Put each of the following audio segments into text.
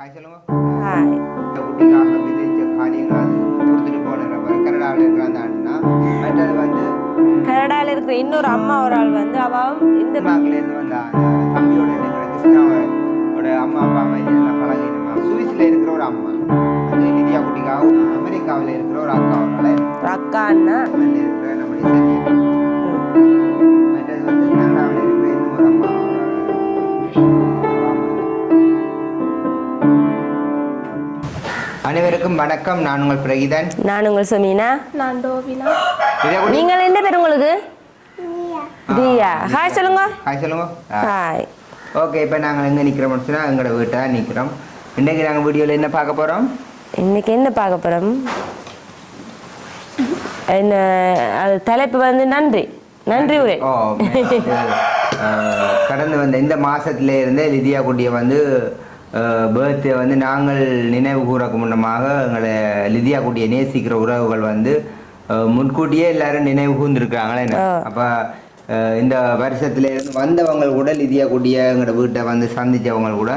Hi சொல்லுங்க hi இந்த குட்டிக்காக விதைச்ச காரியங்கள் அது கொடுத்துட்டு போனப்ப கனடாவில் இருக்கிற அந்த அண்ணா மற்றது வந்து கனடாவில் இருக்கிற இன்னொரு அம்மா ஒரு ஆள் வந்து அவன் இந்த சினிமாக்கிலேருந்து வந்த தம்பியோட இருக்கிற கிருஷ்ணாவோட அம்மா அப்பா மாதிரி எல்லாம் பழகினமா சுவிஸில் இருக்கிற ஒரு அம்மா. அந்த நிதியா குட்டிக்காகவும் அமெரிக்காவில் இருக்கிற ஒரு அக்காவோட ஒரு அக்கா அண்ணா. இருக்கிற நம்முடைய அனைவருக்கும் வணக்கம். நான் உங்கள் பிரகிதன். நான் உங்கள் சமீனா. நான் கூட நீங்கள் என்ன பேர் உங்களுக்கு? தியா ஹாய் சொல்லுங்க. ஹாய் சொல்லுங்க. ஹாய் ஓகே இப்போ நாங்கள் எங்கே நிற்கிறோம்னு சொன்னால் எங்களோட வீட்டை நிற்கிறோம் இன்றைக்கி நாங்கள் வீடியோவில் என்ன பார்க்க போகிறோம் இன்னைக்கு என்ன பார்க்க போகிறோம் என்ன அது தலைப்பு வந்து நன்றி. நன்றி உரை. கடந்து வந்த இந்த மாசத்துல இருந்தே லிதியா குட்டியை வந்து பர்த்டே வந்து நாங்கள் நினைவு கூறக்கு முன்னமாக எங்களை லிதியா குட்டியை நேசிக்கிற உறவுகள் வந்து முன்கூட்டியே எல்லாரும் நினைவு கூர்ந்துருக்காங்களே அப்போ இந்த வருஷத்துல இருந்து வந்தவங்க கூட லிதியா குட்டியை எங்களோட வீட்டை வந்து சந்திச்சவங்க கூட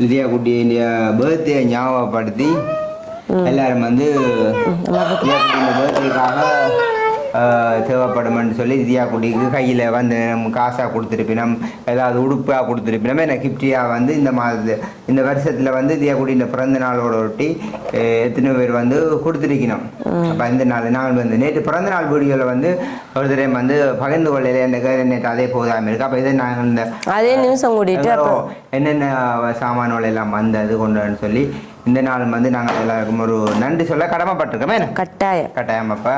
லிதியா குட்டிய பர்த்டே ஞாபகப்படுத்தி எல்லாரும் வந்து இந்த பர்த்டேக்காக தேவைப்படுமென்னு சொல்லி தியா குடிக்கு கையில் வந்து நம்ம காசாக கொடுத்துருப்பினோம் ஏதாவது உடுப்பாக கொடுத்துருப்பினோம் எனக்கு கிஃப்டியாக வந்து இந்த மாதத்து இந்த வருஷத்தில் வந்து தியா குடி இந்த பிறந்த நாளோட ஒட்டி எத்தனை பேர் வந்து கொடுத்துருக்கணும். அப்போ இந்த நாள் நாள் வந்து நேற்று பிறந்த நாள் வீடியோவில் வந்து ஒரு தடவை வந்து பகிர்ந்து கொள்ளல எனக்கு நேற்று அதே போதாமல் இருக்கு. அப்போ இதை நாங்கள் இந்த அதே நிமிஷம் கூட்டிட்டு எவ்வளோ என்னென்ன சாமான்கள் எல்லாம் வந்தது கொண்டுன்னு சொல்லி இந்த நாள் வந்து நாங்கள் எல்லாருக்கும் ஒரு நன்றி சொல்ல கடமைப்பட்டிருக்கோமே. என்ன? கட்டாயம். கட்டாயம் அப்போ.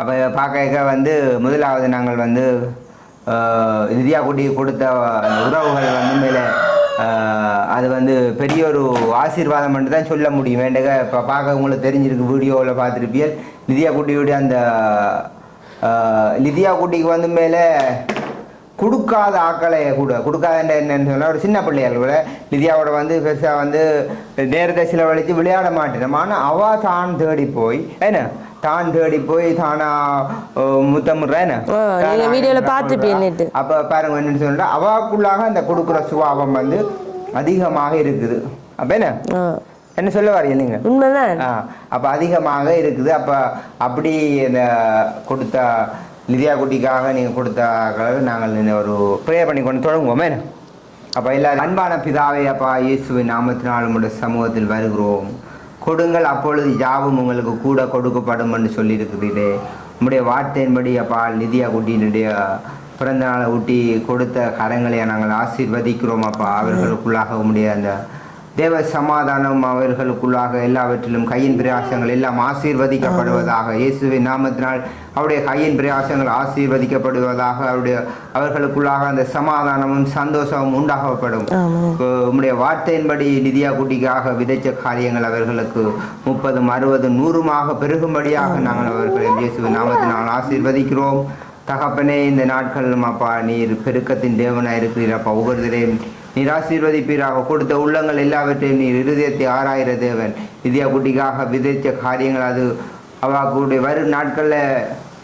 அப்போ பார்க்க வந்து முதலாவது நாங்கள் வந்து இந்தியா குட்டி கொடுத்த அந்த உறவுகள் வந்து மேலே அது வந்து பெரிய ஒரு ஆசீர்வாதம் மட்டும் தான் சொல்ல முடியும். வேண்டக இப்போ பார்க்க உங்களுக்கு தெரிஞ்சிருக்கு வீடியோவில் பார்த்துருப்பீர் லிதியா குட்டியுடைய அந்த நிதியா லிதியா குட்டிக்கு வந்து மேலே கொடுக்காத ஆக்களை கூட கொடுக்காத என்னன்னு சொன்னால் ஒரு சின்ன பிள்ளைகள் கூட லிதியாவோட வந்து பெருசாக வந்து நேரத்தை செலவழித்து விளையாட மாட்டேன். ஆனால் அவ தான் தேடி போய் என்ன? தான் தேடி போய் தானா நீங்க வீடியோல பார்த்திருப்பீங்க நேத்து. அப்போ பாருங்க என்னன்னு சொன்னா அவாக்குள்ளாக அந்த கொடுக்குற சுபாவம் வந்து அதிகமாக இருக்குது. அப்போ என்ன? சொல்ல வரீங்க நீங்க? உண்மைதான். அப்போ அதிகமாக இருக்குது. அப்போ அப்படி இந்த கொடுத்த லிதியா குட்டிக்காக நீங்கள் கொடுத்த நாங்கள் ஒரு ப்ரே பண்ணி கொண்டு தொடங்குவோமே அப்போ எல்லாரும் அன்பான பிதாவே அப்பா இயேசுவின் நாமத்தினால் உங்களுடைய சமூகத்தில் வருகிறோம். கொடுங்கள் அப்பொழுது யாவும் உங்களுக்கு கூட கொடுக்கப்படும் என்று சொல்லியிருக்கிறீரே. உம்முடைய வார்த்தையின்படி அப்பா நிதியா குட்டியினுடைய பிறந்த நாளை ஊட்டி கொடுத்த கரங்களை நாங்கள் ஆசீர்வதிக்கிறோம் அப்பா. அவர்களுக்குள்ளாக உங்களுடைய அந்த தேவ சமாதானம் அவர்களுக்குள்ளாக எல்லாவற்றிலும் கையின் பிரயாசங்கள் எல்லாம் ஆசீர்வதிக்கப்படுவதாக இயேசுவின் நாமத்தினால் அவருடைய கையின் பிரயாசங்கள் ஆசீர்வதிக்கப்படுவதாக அவருடைய அவர்களுக்குள்ளாக அந்த சமாதானமும் சந்தோஷமும் உண்டாகப்படும். உம்முடைய வார்த்தையின்படி நிதியா குட்டிக்காக விதைச்ச காரியங்கள் அவர்களுக்கு முப்பதும் அறுபது நூறுமாக பெருகும்படியாக நாங்கள் அவர்களை இயேசுவின் நாமத்தினால் ஆசீர்வதிக்கிறோம். தகப்பனே இந்த நாட்களிலும் அப்பா நீர் பெருக்கத்தின் தேவனாக இருக்கிறீர் அப்பா. ஒவ்வொருத்தரையும் நீர் ஆசீர்வதிப்பீராக கொடுத்த உள்ளங்கள் எல்லாவற்றையும் நீர் இருதயத்தை ஆராயிற தேவன். வித்யா குட்டிக்காக விதைச்ச காரியங்கள் அது. அவாக்குடைய வரும் நாட்களில்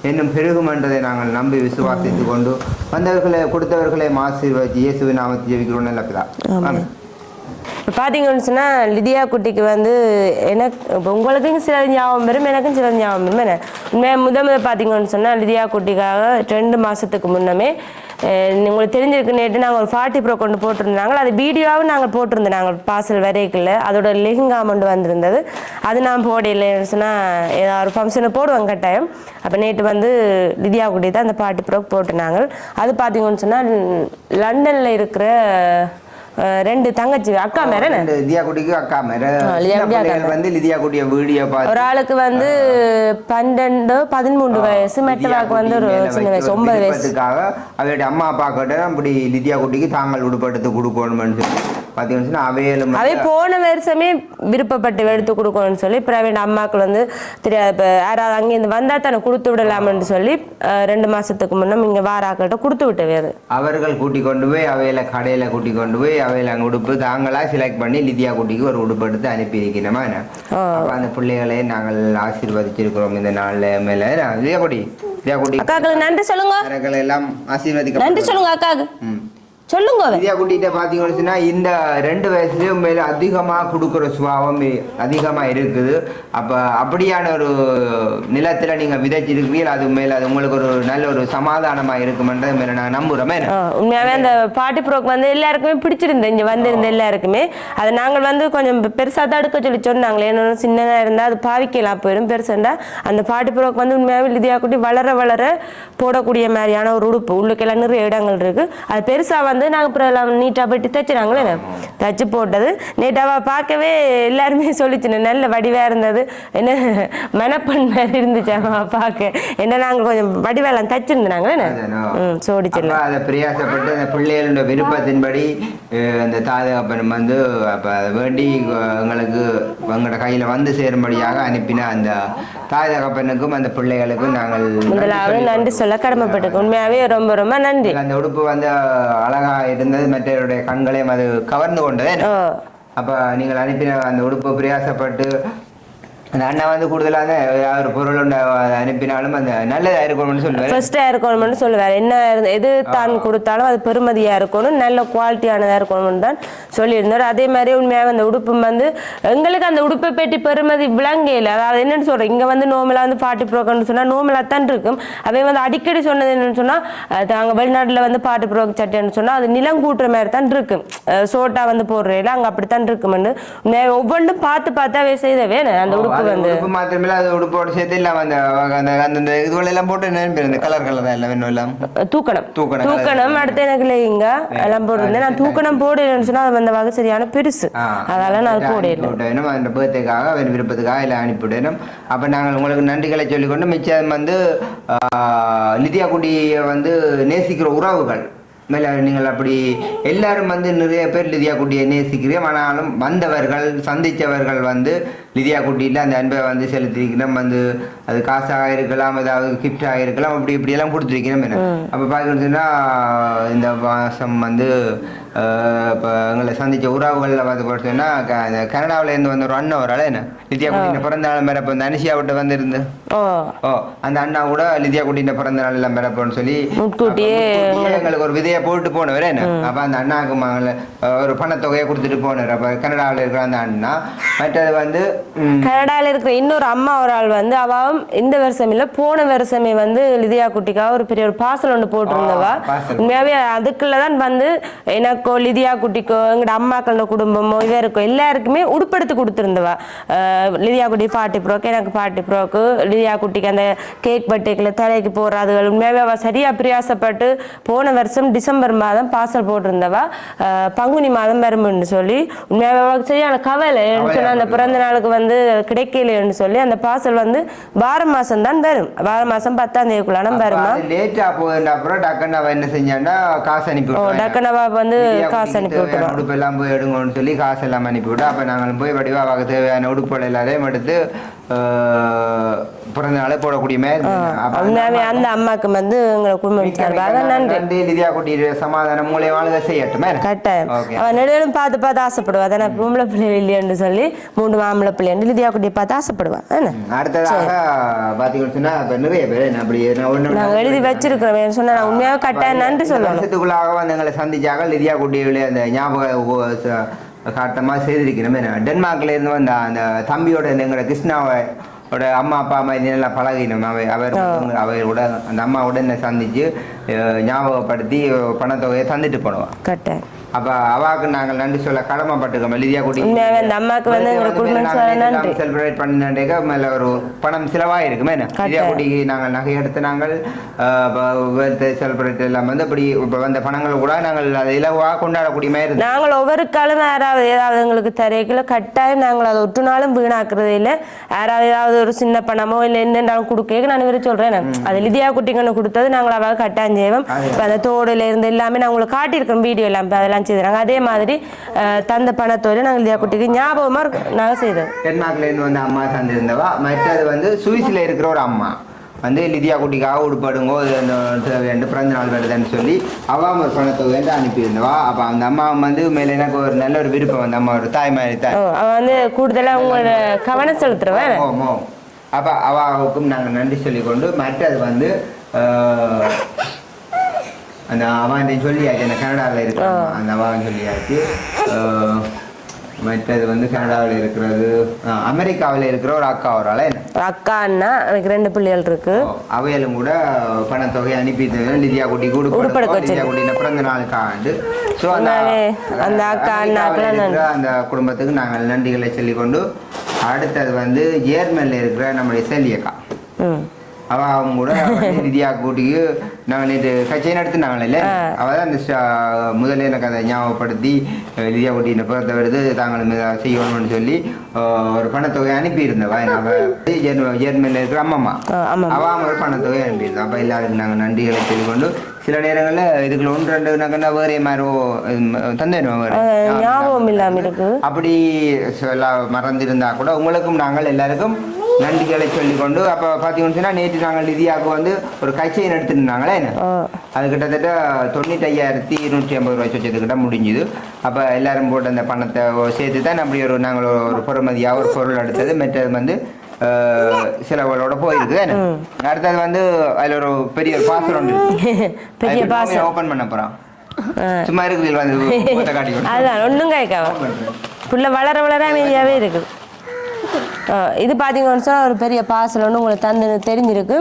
இன்னும் பெருகும் என்றதை நாங்கள் நம்பி விசுவாசித்து கொண்டு வந்தவர்களை கொடுத்தவர்களை ஆசீர்வதித்து இயேசுவின் நாமத்தை ஜெபிக்கிறோம். நல்ல பிதா. ஆமென். இப்போ பார்த்தீங்கன்னு சொன்னால் லிதியா குட்டிக்கு வந்து எனக்கு இப்போ உங்களுக்கும் சில ஞாபகம் வரும் எனக்கும் சில ஞாபகம் வரும். என்ன? உண்மையாக முத முத பார்த்தீங்கன்னு சொன்னால் லிதியா குட்டிக்காக ரெண்டு மாதத்துக்கு முன்னமே உங்களுக்கு தெரிஞ்சிருக்கு நேற்று நாங்கள் ஒரு ஃபார்ட்டி ப்ரோ கொண்டு போட்டிருந்தாங்க. அது வீடியோவும் நாங்கள் போட்டிருந்தோம் நாங்கள் பார்சல் வரைக்கல. அதோட லெஹிங்கா அமௌண்ட் வந்திருந்தது. அது நான் போடையில்லைன்னு சொன்னால் ஏதாவது ஒரு ஃபங்க்ஷனை போடுவாங்க கட்டாயம். அப்போ நேற்று வந்து லிதியா கூட்டி தான் அந்த ஃபார்ட்டி ப்ரோ போட்டிருந்தாங்க. அது பார்த்தீங்கன்னு சொன்னால் லண்டனில் இருக்கிற ரெண்டு தங்கச்சி அக்கா மேலே லிதியா குட்டிக்கு அக்கா மேல. வந்து லிதியா குட்டிய வீடியோ பார்த்து ஒரு ஆளுக்கு வந்து பன்னெண்டு பதிமூன்று வயசு மெட்டவாக்கு வந்து ஒரு சின்ன வயசு ஒன்பது வயசு. விருப்பத்துக்காக அவருடைய அம்மா அப்பா கிட்ட அப்படி லிதியா குட்டிக்கு தாங்கள் உடுப்படுத்து கொடுக்கணும்னு சொல்லி பார்த்தீங்கன்னு சொன்னா அவையிலும் அவை போன வருஷமே விருப்பப்பட்டு எடுத்து கொடுக்கணும்னு சொல்லி பிரைவேட் அம்மாக்கள் வந்து தெரியாது இப்போ யாராவது அங்கேருந்து வந்தால் தானே கொடுத்து விடலாம்னு சொல்லி ரெண்டு மாசத்துக்கு முன்னம் இங்கே வாராக்கள்கிட்ட கொடுத்து விட்டவே அது. அவர்கள் கூட்டி கொண்டு போய் அவையில கடையில கூட்டி கொண்டு போய் அவையில அங்கே உடுப்பு தாங்களா செலக்ட் பண்ணி லிதியா குட்டிக்கு ஒரு உடுப்பு எடுத்து அனுப்பி இருக்கணுமா என்ன அந்த பிள்ளைகளை நாங்கள் ஆசீர்வதிச்சிருக்கிறோம் இந்த நாள்ல மேல. லிதியா குட்டி? லிதியா குட்டி. அக்காக்களுக்கு நன்றி சொல்லுங்க. எல்லாம் ஆசீர்வதிக்க நன்றி சொல்லுங்க அக்காவுக்கு ம். சொல்லுங்க. லிதியா குட்டிகிட்ட பார்த்தீங்கன்னு இந்த ரெண்டு வயசுலயும் மேல அதிகமா கொடுக்குற சுபாவம் அதிகமா இருக்குது. அப்ப அப்படியான ஒரு நிலத்துல நீங்க விதைச்சிருக்கீங்க அது மேல அது உங்களுக்கு ஒரு நல்ல ஒரு சமாதானமா இருக்குமென்றது மேல நான் நம்புறேன் ஆ, உண்மையாவே அந்த பாட்டி ப்ரோக் வந்து எல்லாருக்குமே பிடிச்சிருந்தது. இங்க வந்திருந்த எல்லாருக்குமே. அதை நாங்கள் வந்து கொஞ்சம் பெருசா தான் எடுக்க சொல்லி சொன்னாங்களே. என்ன சின்னதா இருந்தா அது பாவிக்கலாம் போயிடும். பெருசுண்டா அந்த பாட்டி ப்ரோக் வந்து உண்மையாவே லிதியா குட்டி வளர வளர போடக்கூடிய மாதிரியான ஒரு உடுப்பு. உள்ளுக்கெல்லாம் நிறைய இடங்கள் இருக்கு. அது பெருசா வந்து நாங்க அப்புறம் எல்லாம் நீட்டா போயிட்டு தைச்சினாங்களே தச்சு போட்டது. நேட்டாவா பார்க்கவே எல்லாருமே சொல்லிச்சுன்னு நல்ல வடிவா இருந்தது. என்ன மனப்பண் மாதிரி இருந்துச்சு பார்க்க. என்ன நாங்க கொஞ்சம் வடிவெல்லாம் தச்சிருந்தாங்களே. ம் சோடிச்சிடலாம் அதை பிரயாசப்பட்டு அந்த பிள்ளைகளோட விருப்பத்தின்படி அந்த தாதகப்பன் வந்து அப்ப அதை வேண்டி எங்களுக்கு எங்களோட கையில வந்து சேரும்படியாக அனுப்பின அந்த தாய் தகப்பனுக்கும் அந்த பிள்ளைகளுக்கும் நாங்கள் முதலாவது நன்றி சொல்ல கடமைப்பட்டிருக்கோம். உண்மையாவே ரொம்ப ரொம்ப நன்றி. அந்த உடுப்பு வந்து அழகா இருந்தது மற்றவருடைய கண்களையும் அது கவர்ந்து கொண்டது. அப்ப நீங்கள் அனுப்பின அந்த உடுப்பு பிரயாசப்பட்டு அந்த அண்ணா வந்து கூடுதலாக ஒரு பொருள் அனுப்பினாலும் அந்த நல்லதா இருக்கணும்னு சொல்லுவார். ஃபர்ஸ்டா இருக்கணும்னு சொல்லுவார். என்ன எது தான் கொடுத்தாலும் அது பெருமதியா இருக்கணும் நல்ல குவாலிட்டியானதா இருக்கணும்னு தான் சொல்லியிருந்தார். அதே மாதிரி உண்மையாக அந்த உடுப்பும் வந்து எங்களுக்கு அந்த உடுப்பை பெட்டி பெருமதி விளங்கையில் அதாவது என்னன்னு சொல்றேன் இங்க வந்து நோமலா வந்து பாட்டு ப்ரோக்கர்னு சொன்னா நோமலா தான் இருக்கும். அவை வந்து அடிக்கடி சொன்னது என்னன்னு சொன்னா அது அங்க வெளிநாட்டுல வந்து பாட்டு ப்ரோக் சட்டைன்னு சொன்னா அது நிலம் கூட்டுற மாதிரி தான் இருக்கும். சோட்டா வந்து போடுறேன் அங்க அப்படித்தான் இருக்குமென்னு உண்மையாவே ஒவ்வொன்றும் பார்த்து பார்த்து அவை செய்தவே அந்த உடுப்பு அது வந்து உடுப்பு மாத்திரமில்ல அது உடுப்போட சேர்த்து இல்லாம அந்த அந்த இதுகள் எல்லாம் போட்டு இந்த கலர் கலர் எல்லாம் வேணும் எல்லாம்? தூக்கணும். தூக்கணும். தூக்கணும். அடுத்து எனக்கு இல்லைங்க எல்லாம் போட்டிருந்தேன் நான் தூக்கணும் போடுறேன்னு சொன்னா அது அந்த வகை சரியான பெருசு. அதனால நான் போடல அனுப்பிவிடணும் அந்த பேர்த்துக்காக அவர் விருப்பத்துக்காக எல்லாம் அனுப்பிவிடணும் அப்போ நாங்கள் உங்களுக்கு நன்றிகளை சொல்லிக்கொண்டு மிச்சம் வந்து லிதியா குட்டியை வந்து நேசிக்கிற உறவுகள். மேலே நீங்கள் அப்படி எல்லாரும் வந்து நிறைய பேர் லிதியா குட்டியை நேசிக்கிறோம் ஆனாலும் வந்தவர்கள் சந்தித்தவர்கள் வந்து லிதியா குட்டியில் அந்த அன்பை வந்து செலுத்திருக்கிறோம் வந்து அது காசாக இருக்கலாம் ஏதாவது கிஃப்டாக இருக்கலாம் அப்படி இப்படியெல்லாம் கொடுத்துருக்கிறோம் என்ன. அப்போ பார்க்கணுச்சுன்னா இந்த மாதம் வந்து இப்போ எங்களை சந்திச்ச உறவுகளில் வந்து பார்த்தீங்கன்னா க- அந்த கனடாவுல இருந்து வந்த ஒரு அண்ணன் ஒரு ஆளு என்ன? லிதியா குட்டின பிறந்த நாள் மேலே இப்போ இந்த அனிஷியா விட்டு வந்திருந்து. ஓ. அந்த அண்ணா கூட லிதியா குட்டின பிறந்த நாள் எல்லாம் பிறப்போன்னு சொல்லி எங்களுக்கு ஒரு விதையை போட்டு போனவர் என்ன? அப்போ அந்த அண்ணாவுக்கு ஒரு பணத்தொகையை கொடுத்துட்டு போனார். அப்போ கனடாவில் இருக்கிற அந்த அண்ணா மற்றது வந்து கனடால இருக்கிற இன்னொரு அம்மா ஒரு ஆள் வந்து அவவும் இந்த வருஷம் இல்ல போன வருஷமே வந்து லிதியா குட்டிக்காக ஒரு பெரிய ஒரு பாசல் ஒன்று போட்டிருந்தவா. உண்மையாவே அதுக்குள்ளதான் வந்து எனக்கோ லிதியா குட்டிக்கோ எங்களோட அம்மாக்களோட குடும்பமோ இவருக்கோ எல்லாருக்குமே உடுப்படுத்தி கொடுத்துருந்தவா. லிதியா குட்டி பாட்டி ப்ரோக்கு எனக்கு பாட்டி ப்ரோக்கு லிதியா குட்டிக்கு அந்த கேக் பர்த்டேக்கில் தலைக்கு போடுற அதுகள். உண்மையாவே அவ சரியா பிரயாசப்பட்டு போன வருஷம் டிசம்பர் மாதம் பாசல் போட்டிருந்தவா. பங்குனி மாதம் வரும்னு சொல்லி உண்மையாவே சரியான கவலை. சொன்னா அந்த பிறந்த நாளுக்கு வந்து கிடைக்கலைன்னு சொல்லி அந்த பாசல் வந்து வார மாசம் தான் வரும். வார மாசம் பத்தாம் தேதிக்குள்ளான வருமா? அது லேட்டா போகுதுன்ற அப்புறம் டக்குன்னு என்ன செஞ்சான்னா காசு அனுப்பி ஓ. டக்குனவா வந்து காசு அனுப்பி விட்டுருவோம் உடுப்பு எல்லாம் போய் எடுங்கன்னு சொல்லி காசு எல்லாம் அனுப்பி விட்டோம் அப்போ நாங்கள் போய் வடிவா அவருக்கு தேவையான உடுப்புகள் எல்லாரையும் எடுத்து பிறந்த நாளே போடக்கூடிய மாதிரி அந்த அம்மாக்கு வந்து எங்களை குடும்பம் சார்பாக நன்றி. லிதியா குட்டி சமாதானம் மூலை வாழ்க செய்யட்டுமே கட்டாயம். அவன் நெடுவேலும் பார்த்து பார்த்து ஆசைப்படுவா தானே பொம்பளை பிள்ளை இல்லையன்னு சொல்லி மூணு மாம்பளை பிள்ளைன்னு லிதியா குட்டியை பார்த்து ஆசைப்படுவா அடுத்ததாக பார்த்தீங்கன்னு சொன்னா இப்ப நிறைய பேர் என்ன அப்படி நான் ஒண்ணு நாங்க எழுதி வச்சிருக்கிறோம் சொன்னா நான் உண்மையாக கட்டாயம் நன்றி சொல்லணும் வருஷத்துக்குள்ளாக வந்து எங்களை சந்திச்சாக லிதியா குட்டியிலே அந்த ஞாபக காட்டமாக செய்திருக்கிறோமே. டென்மார்க்ல இருந்து வந்த அந்த தம்பியோட இந்த எங்களோட கிருஷ்ணாவை ஓட அம்மா அப்பா மாதிரி நல்லா பழகினோம். அவை அவர் அவரோட அந்த அம்மாவோட என்னை சந்திச்சு ஞாபகப்படுத்தி பணத்தொகையை தந்துட்டு போனோம் கட்டாயம் அப்ப அவாக்கு நாங்கள் நன்றி சொல்ல கடமைப்பட்டிருக்கோம் லிதியா குட்டி அந்த அம்மாக்கு வந்து எங்களை குடும்பம் நன்றி. செலிப்ரேட் பண்ணினாண்டேக்க மேல ஒரு பணம் செலவாயிருக்குமே என்ன? லிதியா குட்டிக்கு நாங்கள் நகை எடுத்து நாங்கள் செலிப்ரேட் எல்லாம் வந்து அப்படி இப்போ வந்த பணங்கள் கூட நாங்கள் அதை இலவாக கொண்டாடக்கூடிய மாதிரி இருந்தது. நாங்கள் ஒவ்வொரு காலம் யாராவது ஏதாவது எங்களுக்கு தரைக்குள்ள கட்டாயம் நாங்கள் அதை ஒட்டு நாளும் வீணாக்குறதே இல்லை. யாராவது ஏதாவது ஒரு சின்ன பணமோ இல்லை என்னென்றாலும் கொடுக்க நான் இவரு சொல்றேன். அது லிதியா குட்டிங்கன்னு கொடுத்தது நாங்கள் அவாக கட்டாயம் செய்வோம் இப்போ அந்த தோடுல இருந்து எல்லாமே நான் உங்களுக்கு காட்டியிருக்கோம் வீடியோ எல்லாம். இப்ப அதெல்லாம் செய்தாங்க அதே மாதிரி தந்த பணத்தோடு நாங்கள் லிதியா குட்டிக்கு ஞாபகமா இருக்கு. நாங்கள் செய்தோம் டென்மார்க்ல இருந்து வந்து அம்மா தந்திருந்தவா மற்றது வந்து சுவிஸ்ல இருக்கிற ஒரு அம்மா. வந்து லிதியா குட்டிக்காக உடுப்படுங்கோ தேவையான பிறந்த நாள் வருதுன்னு சொல்லி அவா ஒரு பணத்தை வந்து அனுப்பியிருந்தவா. அப்போ அந்த அம்மா வந்து மேலே எனக்கு ஒரு நல்ல ஒரு விருப்பம் அந்த அம்மா ஒரு தாய் மாதிரி தாய் வந்து கூடுதலா உங்களோட கவனம் செலுத்துறவன் அப்போ அவாவுக்கும் நாங்கள் நன்றி சொல்லிக்கொண்டு மற்றது வந்து அந்த அவன் சொல்லியாச்சு அந்த கனடாவில் இருக்கிற அந்த அவன் சொல்லியாச்சு மற்றது வந்து கனடாவில் இருக்கிறது அமெரிக்காவில் இருக்கிற ஒரு அக்கா ஒரு ஆளை என்ன அக்கா அண்ணா எனக்கு ரெண்டு பிள்ளைகள் இருக்கு அவையிலும் கூட பணத்தொகை அனுப்பி லிதியா குட்டி கொடுப்போம் லிதியா குட்டின பிறந்த நாளுக்காண்டு ஸோ அந்த அந்த அக்கா இருக்கிற அந்த குடும்பத்துக்கு நாங்கள் நன்றிகளை சொல்லிக்கொண்டு அடுத்தது வந்து ஜேர்மனில் இருக்கிற நம்முடைய செல்வி அக்கா ம் அவ அவங்க கூட நிதியா கூட்டிக்கு நாங்கள் நேற்று கட்சியை நடத்தினாங்களே அவ தான் அந்த முதல்ல எனக்கு அதை ஞாபகப்படுத்தி நிதியா குட்டியை பிறந்த வருது தாங்களும் செய்யணும்னு சொல்லி ஒரு பணத்தொகை அனுப்பியிருந்தவா. அவ ஜெர்ம- ஜெர்மனியில் இருக்கிற அம்மம்மா. ஆ, ஆமாம் அவ அவங்க ஒரு பணத்தொகை அனுப்பியிருந்தோம் அப்போ எல்லாருக்கும் நாங்கள் நன்றிகளை சொல்லிக்கொண்டு சில நேரங்களில் இதுக்குள்ள ஒன்று ரெண்டு நாங்கள் வேறே வேறு? அஹ் ஞாபகம் இல்லாம இருக்குது அப்படி மறந்திருந்தா கூட உங்களுக்கும் நாங்கள் எல்லாருக்கும் நன்றிகளை சொல்லிக்கொண்டு அப்போ பார்த்தீங்கன்னு சொன்னால் நேற்று நாங்கள் நிதியாவுக்கு வந்து ஒரு கட்சியை நடத்திருந்தாங்களே என்ன. அது கிட்டத்தட்ட தொண்ணூற்றி ஐயாயிரத்தி இருநூற்றி ஐம்பது ரூபாய் சொச்சத்துக்கிட்ட முடிஞ்சுது அப்போ எல்லாரும் போட்டு அந்த பணத்தை சேர்த்து தான் அப்படி ஒரு நாங்கள் ஒரு- பொறுமதியாக ஒரு பொருள் எடுத்தது மற்றது வந்து போயிருக்குது என்ன அடுத்தது வந்து அதில் ஒரு பெரிய ஒரு பாசல் ஒன்று பெரிய பாசம் ஓப்பன் பண்ண போகிறோம் சும்மா இருக்குது வந்து. அதுதான் ஒன்றும் கேட்காம புள்ள வளர வளர அமைதியாகவே இருக்குது இது பார்த்தீங்கன்னு சொன்னா ஒரு பெரிய பார்சல் ஒன்று உங்களுக்கு தந்து தெரிஞ்சிருக்கு.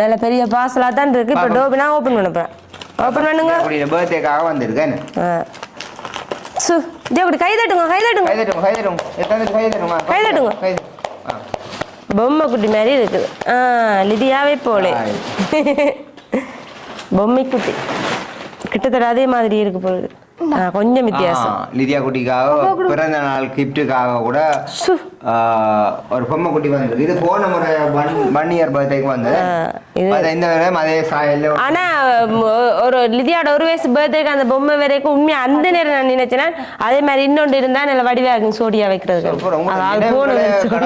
நல்ல பெரிய பார்சலாக தான் இருக்கு. இப்போ டோபினா ஓப்பன் பண்ண போகிறேன் ஓப்பன் பண்ணுங்க. பர்த்டேக்காக வந்திருக்கேன். சு இதே அப்படி கை தட்டுங்க கை தட்டுங்க. கை தட்டுங்க கை தட்டுங்க. கை தட்டுங்க. பொம்மை குட்டி மாதிரி இருக்குது. ஆ லிதியாவே போலே. பொம்மை குட்டி. கிட்டத்தட்ட அதே மாதிரி இருக்கு போகுது. கொஞ்சம் வித்தியாசம் லிதியா குட்டிக்காக பிறந்த நாள் கிஃப்ட்டுக்காக கூட ஒரு பொம்மை குட்டி வந்திருக்கு இது போன முறை ஒன் இயர் பர்த்டேக்கு வந்தது இந்த தடவை அதே சாயல்ல ஆனா ஒரு லிதியாட ஒரு வயசு பர்த்டேக்கு அந்த பொம்மை வரைக்கும் உண்மையா அந்த நேரம் நான் நினைச்சேன்னா அதே மாதிரி இன்னொன்று இருந்தா நல்ல வடிவா இருக்கும் சோடியா வைக்கிறதுக்கு அது- போன வருஷம்.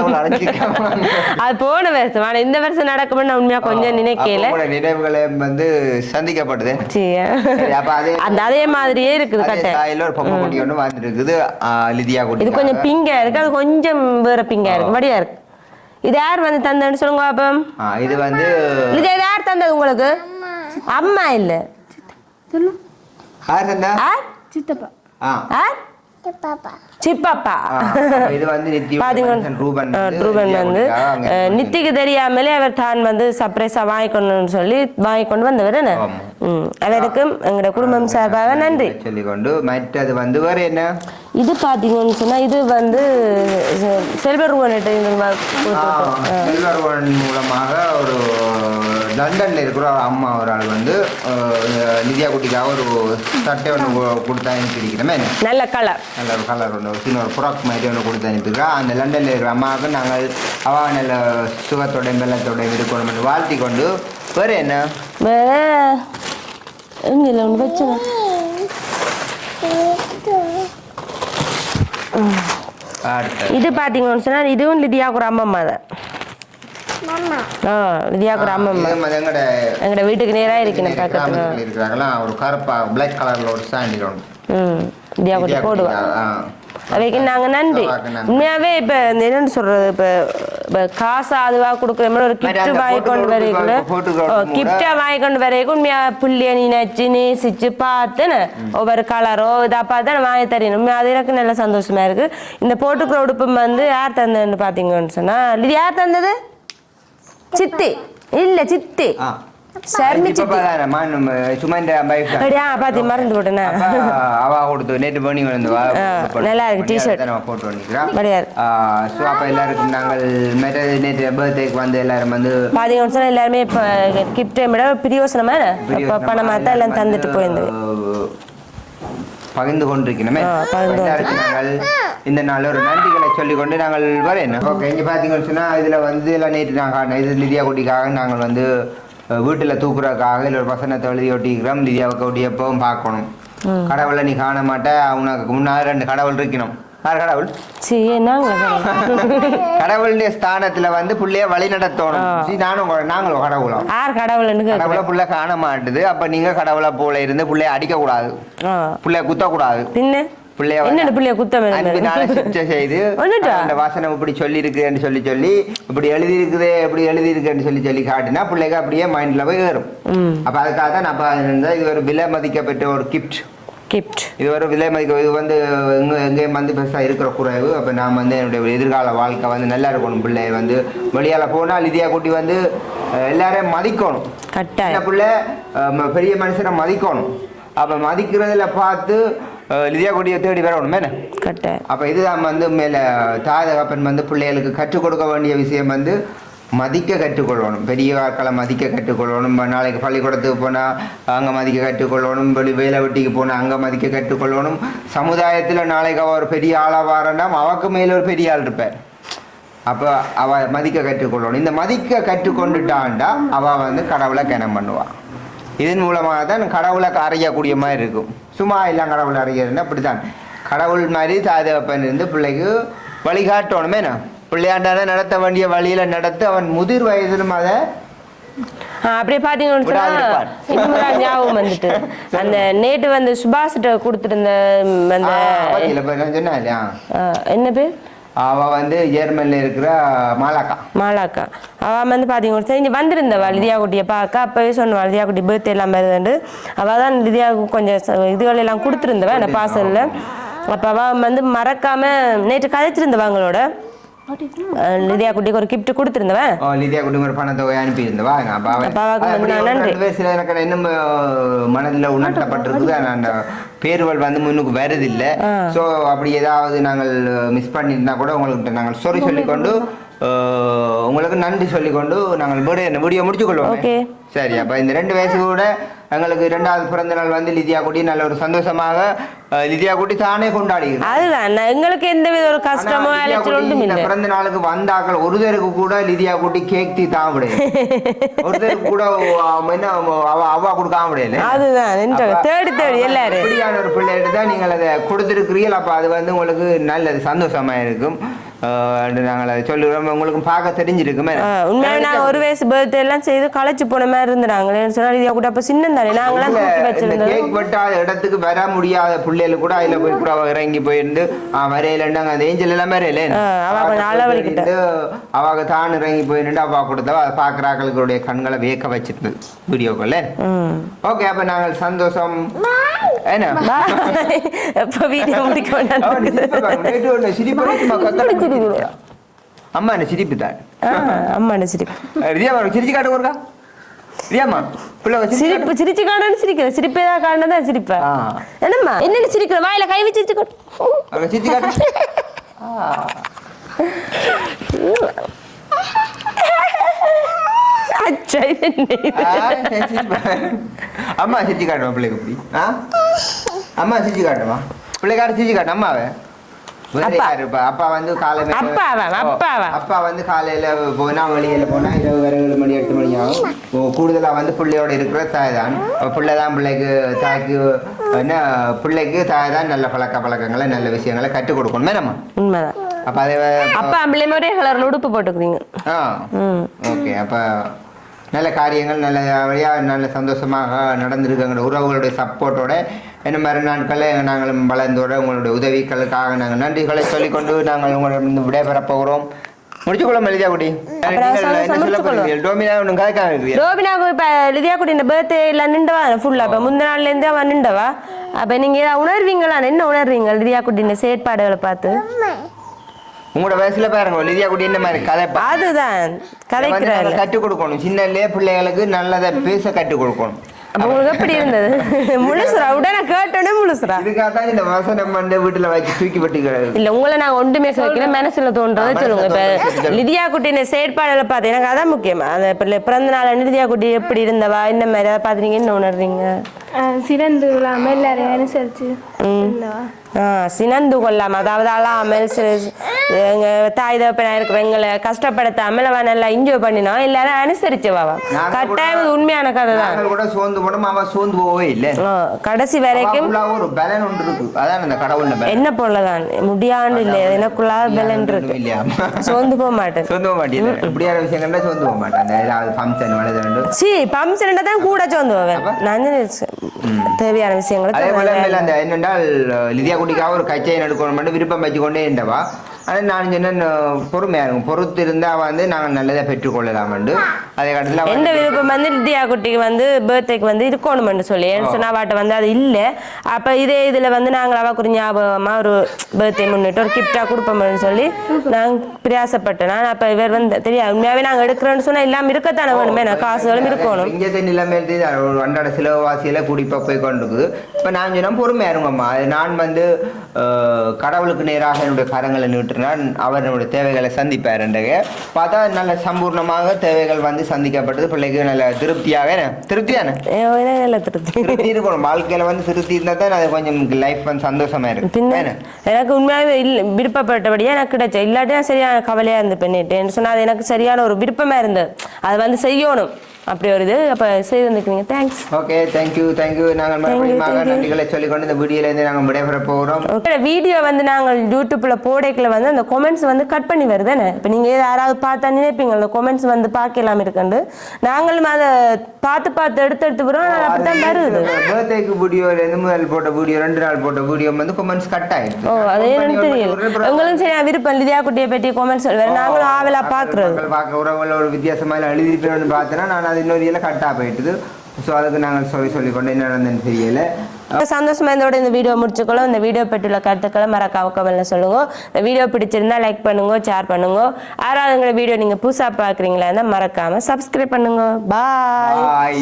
அது போன வருஷம் ஆனா இந்த வருஷம் நடக்கும்னு நான் உண்மையா கொஞ்சம் நினைக்கல நினைவுகளை வந்து சந்திக்கப்படுது அந்த அதே மாதிரியே இருக்குது அதே கட்டை. சாயல்ல ஒரு பொம்மை குட்டி ஒன்று வந்துருக்குது லிதியா குட்டி இது கொஞ்சம் பிங்கா இருக்கு. அது கொஞ்சம் வேற பிங்கா இருக்கு. வடியா இருக்கு. இது யார் வந்து தந்தேன்னு சொல்லுங்க பாப்போம் இது வந்து இது யார் தந்தது உங்களுக்கு? அம்மா இல்ல. யார் தந்தா? சித்தப்பா. ஆ? சிப்பப்பா இது வந்து ரூபன் வந்து நித்திக்கு தெரியாமலே அவர் தான் வந்து சர்ப்ரைஸா வாங்கிக்கணும்னு சொல்லி வாங்கி கொண்டு வந்தவர் என்ன அவருக்கும் எங்களோட குடும்பம் சார்பாக நன்றி சொல்லிக்கொண்டு மற்றது வந்து வேற என்ன? இது பாத்தீங்கன்னு சொன்னா இது வந்து செ- செல்வருவன்கிட்ட இருந்து வா- ஆ, கொடுத்திருக்கோம். செல்வர்வன் மூலமாக ஒரு லண்டன்ல இருக்கிற ஒரு அம்மா ஒரு ஆள் வந்து நிதியா குட்டிக்காக ஒரு சட்டை ஒன்று கொடுத்தா அனுப்பியிருக்கிறோமே நல்ல கலர் நல்ல ஒரு கலர் ஒன்று சின்ன ஒரு புறாக் மாதிரி ஒன்று கொடுத்து அனுப்பியிருக்கா. அந்த லண்டனில் இருக்கிற அம்மாவுக்கு நாங்கள் அவ நல்ல சுகத்தோட வெள்ளத்தோட இருக்கணும் வாழ்த்தி கொண்டு வேற என்ன? வேற எங்க ஒன்று அடுத்தது இது பாத்தீங்கன்னு சொன்னா இதுவும் லிதியாக்குற அம்மம்மா தான். ஆ இது வந்து எங்கட எங்களோட வீட்டுக்கு நேரா இருக்கணும் பக்கத்துல. இருக்கிறாங்களா? ஒரு கருப்பா பிளாக் கலர்ல ஒரு சாண்டில் ஒன்று ம் லிதியாக்குட்டி போடுவா. ஆ. அவைக்கு நாங்க நன்றி. உண்மையாவே இப்ப இந்த என்னன்னு சொல்றது இப்ப இப்ப காசு அதுவா கொடுக்குற மாதிரி ஒரு கிஃப்ட் வாங்கி கொண்டு வரைக்குள்ள photo கூட கிஃப்டா வாங்கி கொண்டு வரைக்கும் உண்மையா புள்ளிய நினைச்சு நேசிச்சு பார்த்துன்னு ஒவ்வொரு கலரோ இதா பார்த்து வாங்கி தரணும் உண்மையா அது எனக்கு நல்ல சந்தோஷமா இருக்கு. இந்த போட்டுக்கிற உடுப்பு வந்து யார் தந்ததுன்னு பாத்தீங்கன்னு சொன்னா இது யார் தந்தது? வா ஆ, போட்டு நல்லா இருக்கு, நம்ம போட்டு. ஸோ அப்போ எல்லாருக்கும் நாங்கள் நேற்று பர்த்டேக்கு வந்து எல்லாரும் வந்து பாத்தீங்கன்னு சொன்னா எல்லாருமே இப்ப கிஃப்ட் விட பிரியோசனமா இப்ப பிரியோசனமா பணமா தான் எல்லாம் தந்துட்டு போயிருந்தது பகிர்ந்து கொண்டிருக்கணுமே நாங்கள் இந்த நாள் ஒரு நன்றிகளை சொல்லிக்கொண்டு நாங்கள் வரேன். ஓகே இங்கே பார்த்தீங்கன்னு சொன்னால் இதில் வந்து எல்லாம் நேற்று நாங்கள் இது லிதியா குட்டிக்காக நாங்கள் வந்து வீட்டில் தூக்குறதுக்காக இல்லை ஒரு வசனத்தை எழுதி ஒட்டிக்கிறோம். லிதியாவுக்கு ஒட்டி எப்பவும் பார்க்கணும். கடவுளை நீ காண மாட்ட உனக்கு முன்னாடி ரெண்டு கடவுள் இருக்கணும். யார் கடவுள்? கடவுளுடைய ஸ்தானத்துல வந்து புள்ளைய வழி நடத்தணும். சீ, நானும் உங்க- நாங்களும் கடவுளும் யார் கேட்குறேன் கடவுளை புள்ள காண மாட்டுது. அப்ப நீங்க கடவுளை போல இருந்து புள்ளைய அடிக்க கூடாது புள்ளைய குத்த கூடாது பின்ன பிள்ளைய என்னோட பிள்ளைய குத்தம் அன்பினால சிகிச்சை செய்து? அந்த வாசனம் இப்படி சொல்லி இருக்குன்னு சொல்லி சொல்லி இப்படி எழுதி இருக்குதே இப்படி எழுதி இருக்குன்னு சொல்லி சொல்லி காட்டினா பிள்ளைக்கு அப்படியே மைண்ட்ல போய் ஏறும். அப்ப அதுக்காக தான் நான் இது ஒரு விலை மதிக்கப்பட்ட ஒரு கிஃப்ட் கிஃப்ட் இது ஒரு விலை மதிக்க இது வந்து எங்க எங்கேயும் வந்து பெருசாக இருக்கிற குறைவு. அப்போ நான் வந்து என்னுடைய எதிர்கால வாழ்க்கை வந்து நல்லா இருக்கணும் பிள்ளை வந்து. வெளியால் போனால் லிதியா குட்டி வந்து எல்லாரையும் மதிக்கணும். கட்டாயம். பிள்ளை பெரிய மனுஷனை மதிக்கணும். அப்போ மதிக்கிறதுல பார்த்து லிதியா குட்டியை தேடி வரணும் மேலே கட்டாயம் அப்போ இதுதான் வந்து மேலே தாய் தகப்பன் வந்து பிள்ளைகளுக்கு கற்றுக் கொடுக்க வேண்டிய விஷயம் வந்து மதிக்க கற்றுக்கொள்ளணும் பெரிய ஆட்களை மதிக்க கற்றுக்கொள்ளணும் நாளைக்கு பள்ளிக்கூடத்துக்கு போனால் அங்கே மதிக்க கற்றுக்கொள்ளணும் வெளி வேலை வெட்டிக்கு போனால் அங்கே மதிக்க கற்றுக்கொள்ளணும் சமுதாயத்தில் நாளைக்கு அவ ஒரு பெரிய ஆளாக வாரன்னா அவக்கு மேலே ஒரு பெரிய ஆள் இருப்பார். அப்போ அவ மதிக்க கற்றுக்கொள்ளணும் இந்த மதிக்க கற்றுக்கொண்டுட்டான்டா அவ வந்து கடவுளை கிணம் பண்ணுவாள் இதன் மூலமாக தான் கடவுளை அறியக்கூடிய மாதிரி இருக்கும். சும்மா எல்லாம் கடவுளை அறியறதுன்னா அப்படித்தான். கடவுள் மாதிரி தாதகப்பன் இருந்து பிள்ளைக்கு வழிகாட்டணுமே நான் பிள்ளையாண்டான நடத்த வேண்டிய வழியில நடத்து அவன் முதிர் வயதிலும் அதை அப்படியே பாத்தீங்கன்னு ஞாபகம் வந்துட்டு. அந்த நேற்று வந்து சுபாஷ்கிட்ட கொடுத்துருந்த அந்த என்ன பேர்? அவ வந்து ஜெர்மனில இருக்கிற மாலாக்கா. மாலாக்கா. அவள் வந்து பார்த்தீங்கன்னா தெரிஞ்சு வந்திருந்தவா லிதியா குட்டியை பார்க்க அப்போவே சொன்னவா லிதியா குட்டி பர்த்டே எல்லாம் வருதுண்டு அவள் தான் லிதியாவுக்கு கொஞ்சம் இதுகள் எல்லாம் கொடுத்துருந்தவா அந்த பார்சலில் அப்போ அவள் வந்து மறக்காம நேற்று கதைச்சிருந்தவா அவங்களோட அஹ், லிதியா குட்டிக்கு ஒரு கிஃப்ட் கொடுத்துருந்தவன் லிதியா குட்டி ஒரு அப்படி வந்து ஒரு நன்றி. சில எனக்கு இன்னும் மனதில் உணர்த்தப்பட்டிருக்குது. அந்த பேருவல் வந்து முன்னுக்கு வருதில்லை. ஸோ அப்படி ஏதாவது நாங்கள் மிஸ் பண்ணியிருந்தா கூட உங்களுக்கு நாங்கள் சாரி சொல்லிக்கொண்டு உங்களுக்கு நன்றி சொல்லிக்கொண்டு நாங்கள் வீடியோ வீடியோ முடிச்சுக்கொள்வோம். Okay. சரி அப்போ இந்த ரெண்டு வயசு கூட எங்களுக்கு இரண்டாவது பிறந்த நாள் வந்து லிதியா குட்டி நல்ல ஒரு சந்தோஷமாக லிதியா குட்டி தானே கொண்டாடுகிறது. அதுதான். எங்களுக்கு எந்த வித ஒரு கஷ்டமோ பிறந்த நாளுக்கு வந்தாக்கள் ஒருத்தருக்கு கூட லிதியா குட்டி கேக் தீ தான் முடியாது ஒருத்தருக்கு கூட அவ என்ன அவ அவ கொடுக்காம முடியல அதுதான். தேடி தேடி எல்லாரும். இப்படியான ஒரு பிள்ளைகிட்ட தான் நீங்கள் அதை கொடுத்துருக்கிறீர்கள். அப்போ அது வந்து உங்களுக்கு நல்லது சந்தோஷமா இருக்கும். என்று நாங்கள் அதை சொல்லுறோம் உங்களுக்கு பார்க்க தெரிஞ்சிருக்குமே. நான் ஒரு வயசு பர்த்டே எல்லாம் செய்து களைச்சு போன மாதிரி இருந்தாங்களே குட்டி அப்போ சின்ன தானே நாங்களாம் வச்சிருந்தோம் கேக் வெட்டாத இடத்துக்கு வர முடியாத பிள்ளைகள் கூட அதுல போய் கூட இறங்கி போயிருந்து வரையிலண்டாங்க அந்த ஏஞ்சல் எல்லாம் வரையில. அவங்க தான் இறங்கி போயிருந்து அவ கொடுத்தவ அதை பார்க்குறாக்களுடைய கண்களை வேக்க வச்சிருந்தது வீடியோக்குள்ள ஓகே அப்ப நாங்கள் சந்தோஷம். எப்போ வீடியோ முடிக்க அவன் சிரிப்பை வேண்டாம் பாருங்க. நேற்று ஒண்ணு சிரிப்பு வந்து சும்மா கத்தல சிரிக்கிறா. அம்மா என்ன சிரிப்பு தான் அம்மா சிரிப்பு ரியாமா சிரிச்சு காட்டு ஒருக்கா ரியாமா சிரிப்பு சிரிச்சு காணன்னு சிரிக்கிற சிரிப்பே தான் காணதான் சிரிப்ப ஆ. என்னம்மா என்னன்னு சிரிக்கிற வாயில கை வச்சு சிரிச்சு காட்டு. அங்க சிரிச்சு காட்டு அம்மா சிரிச்சு காட்டுமா பிள்ளைக்கு இப்படி? ஆ? அம்மா சிரிச்சு காட்டுமா? பிள்ளைக்கார சிரிச்சு காட்டு அம்மாவை? வேற அப்பா. வந்து காலையில? அப்பா வந்து காலையில போனா வெளியில போனா இரவு வரை ஏழு மணி எட்டு மணி ஆகும். கூடுதலா வந்து பிள்ளையோட இருக்கிற தாய் தான் பிள்ளை தான் பிள்ளைக்கு தாய்க்கு என்ன பிள்ளைக்கு தாய் தான் நல்ல பழக்க பழக்கங்களை நல்ல விஷயங்களை கற்றுக் கொடுக்கணுமே. நம்ம உண்மைதான். அப்ப அதை அப்பா அம்பிளை ஒரே கலர்ல உடுப்பு ஆ ம் ஓகே அப்போ நல்ல காரியங்கள் நல்ல வழியாக நல்ல சந்தோஷமாக நடந்திருக்கு எங்களோட உறவுகளுடைய சப்போர்ட்டோட என்ன மாதிரி நாட்களில் நாங்களும் வளர்ந்தோட உங்களுடைய உதவிகளுக்காக நாங்கள் நன்றிகளை சொல்லிக்கொண்டு நாங்கள் உங்களிடம் விடைபெறப் போகிறோம் நீங்கள் முடிச்சுக்கொள்ளும். போகிறீர்கள் டோமினா ஒன்றும் கதைக்காம இருக்கிறீர்கள் ரோபினாக்கு இப்ப லிதியா குட்டின பர்த்டே எல்லாம் நின்றவா ஃபுல்லா இப்ப முந்தின நாள்ல இருந்தே அவன் நின்றவா அப்ப நீங்க ஏதாவது உணர்வீங்களா என்ன உணர்வீங்க லிதியா குட்டின செயற்பாடுகளை பார்த்து உங்களோட வயசுல பாருங்க லிதியா குடி என்ன மாதிரி கதை அதுதான் கதைக்கிறாரு கற்றுக் கொடுக்கணும். சின்னலே பிள்ளைகளுக்கு நல்லதை பேச கற்றுக் கொடுக்கணும். அப்ப உங்களுக்கு எப்படி இருந்தது? முழுசுரா உடனே கேட்டோடனே முழுசுரா இதுக்காக தான் இந்த வசனம் வந்து வீட்டுல வச்சு தூக்கி பட்டு இல்ல உங்களை நான் ஒன்றுமே கேட்கல மனசுல தோன்றதை சொல்லுங்க. இப்ப லிதியா குட்டின செயற்பாடுகளை பார்த்து எனக்கு அதான் முக்கியம். அந்த இப்ப பிறந்த நாள் லிதியா குட்டி எப்படி இருந்தவா? இந்த மாதிரி? அதை பார்த்து நீங்க என்ன உணர்றீங்க? சிறந்து இல்லாமல் எல்லாரையும் ஆ, சினந்து கொள்ளாம அதாவது அழாமல் தாய் தகப்பனா இருக்கிறவங்களை கஷ்டப்படுத்தாமல் அவன் நல்லா என்ஜாய் பண்ணினோம் எல்லாரும் அனுசரிச்சவா நாங்க கட்டாயம் உண்மையான கதை தான் கூட சோர்ந்து போனோம் அவன் சோர்ந்து போகவே இல்லை. கடைசி வரைக்கும் ஒரு பலன் ஒன்று இருக்கு. அதான் அந்த கடவுள் என்ன போலதான் முடியாண்டு இல்லை எனக்குள்ளாக பலன் இருக்கு. சோர்ந்து போக மாட்டேன். சோர்ந்து போக மாட்டேன். இப்படியான விஷயங்கள்ல சோர்ந்து போக மாட்டேன். ஃபங்க்ஷன் வளர்ந்து சி பம்சன்டா தான் கூட சோர்ந்து போவேன். நான் தேவையான அந்த என்னென்றால் லிதியா குடிக்காக ஒரு கச்சையை எடுக்கணும் மட்டும் விருப்பம் வச்சுக்கொண்டே இருந்தவா? ஆனால் நான் சொன்னேன் பொறுமையா இருக்கும் பொறுத்து இருந்தா வந்து நாங்கள் நல்லதை பெற்றுக்கொள்ளலாம் அதே கட்டத்தில் எந்த விருப்பம் வந்து லிதியா குட்டிக்கு வந்து பர்த்டேக்கு வந்து இருக்கணும்னு சொல்லி. ஏன்னு சொன்னா அவட்ட வந்து அது இல்லை. அப்போ இதே இதில் வந்து நாங்கள் அவக்கு ஒரு ஞாபகமா ஒரு பர்த்டே முன்னிட்டு ஒரு கிஃப்டாக கொடுப்போம்னு சொல்லி நாங்கள் பிரயாசப்பட்டேன். நான் அப்போ இவர் வந்து தெரியாது உண்மையாகவே நாங்கள் எடுக்கிறோன்னு சொன்னா எல்லாம் இருக்கத்தானே வேணுமே? நான் காசுகளும் இருக்கணும். இங்கே நிலைமையில் அன்றாட சிலவாசியில் குடிப்பா போய் கொண்டிருக்குது. இப்போ நான் சொன்னேன் பொறுமையா இருங்கம்மா. அது நான் வந்து கடவுளுக்கு நேராக என்னுடைய கரங்களை நீட்டினான் அவர் என்னுடைய தேவைகளை சந்திப்பார் என்றக. பார்த்தா நல்ல சம்பூர்ணமாக தேவைகள் வந்து சந்திக்கப்பட்டது. பிள்ளைக்கு நல்ல திருப்தியாக? திருப்தியானே? நல்ல திருப்தி. திருப்தி இருக்கணும். வாழ்க்கையில வந்து திருப்தி இருந்தா தான் அது கொஞ்சம் லைஃப் வந்து சந்தோஷமா இருக்கு பின்ன என்ன? எனக்கு உண்மையாகவே இல்லை விருப்பப்பட்டபடியே எனக்கு கிடைச்ச. இல்லாட்டி நான் சரியான கவலையாக இருந்து பண்ணிட்டேன் சொன்னால் அது எனக்கு சரியான ஒரு விருப்பமாக இருந்தது. அது வந்து செய்யணும். அப்படி ஒரு இது அப்போ செய்திருந்துக்கிறீங்க thanks okay thank you thank you நாங்கள் மறுபடியும் நன்றிகளை சொல்லிக்கொண்டு இந்த வீடியோல இருந்து நாங்கள் விடைபெற போகிறோம். ஓகே வீடியோ வந்து நாங்கள் யூடியூப்ல போடைக்குள்ள வந்து அந்த கொமெண்ட்ஸ் வந்து கட் பண்ணி வருதானே இப்போ நீங்கள் யாராவது பார்த்தா நினைப்பீங்க. அந்த கொமெண்ட்ஸ் வந்து பார்க்கலாம் இருக்குண்டு. நாங்களும் அதை பார்த்து பார்த்து எடுத்து எடுத்து வரோம் அப்படி தான் வருது. பர்த்டேக்கு வீடியோல இருந்து முதல் போட்ட வீடியோ ரெண்டு நாள் போட்ட வீடியோ வந்து கொமெண்ட்ஸ் கட் ஆயிடுச்சு. ஓ அது எனக்கு உங்களுக்கு சரி விருப்பம். லிதியா குட்டியை பற்றி கொமெண்ட்ஸ் சொல்லுவேன் நாங்களும் ஆவலா பார்க்குறது. மக்கள் பார்க்க உறவுகள் ஒரு வித்தியாசமாக எழுதிருப்பேன் பார்த்தேன்னா நான் அது இன்னொரு இதில் கட்டாக போயிட்டுது. ஸோ அதுக்கு நாங்கள் சொல்லி சொல்லிக்கொண்டு என்ன நடந்ததுன்னு தெரியல. சந்தோஷமா இதோட இந்த வீடியோ முடிச்சுக்கலாம் இந்த வீடியோ பற்றியுள்ள கருத்துக்களை மறக்காம கமெண்ட்ல சொல்லுங்க. இந்த வீடியோ பிடிச்சிருந்தா லைக் பண்ணுங்க ஷேர் பண்ணுங்க. யாராவது வீடியோ நீங்க புதுசா பாக்குறீங்களா இருந்தா மறக்காம சப்ஸ்கிரைப் பண்ணுங்க. பாய்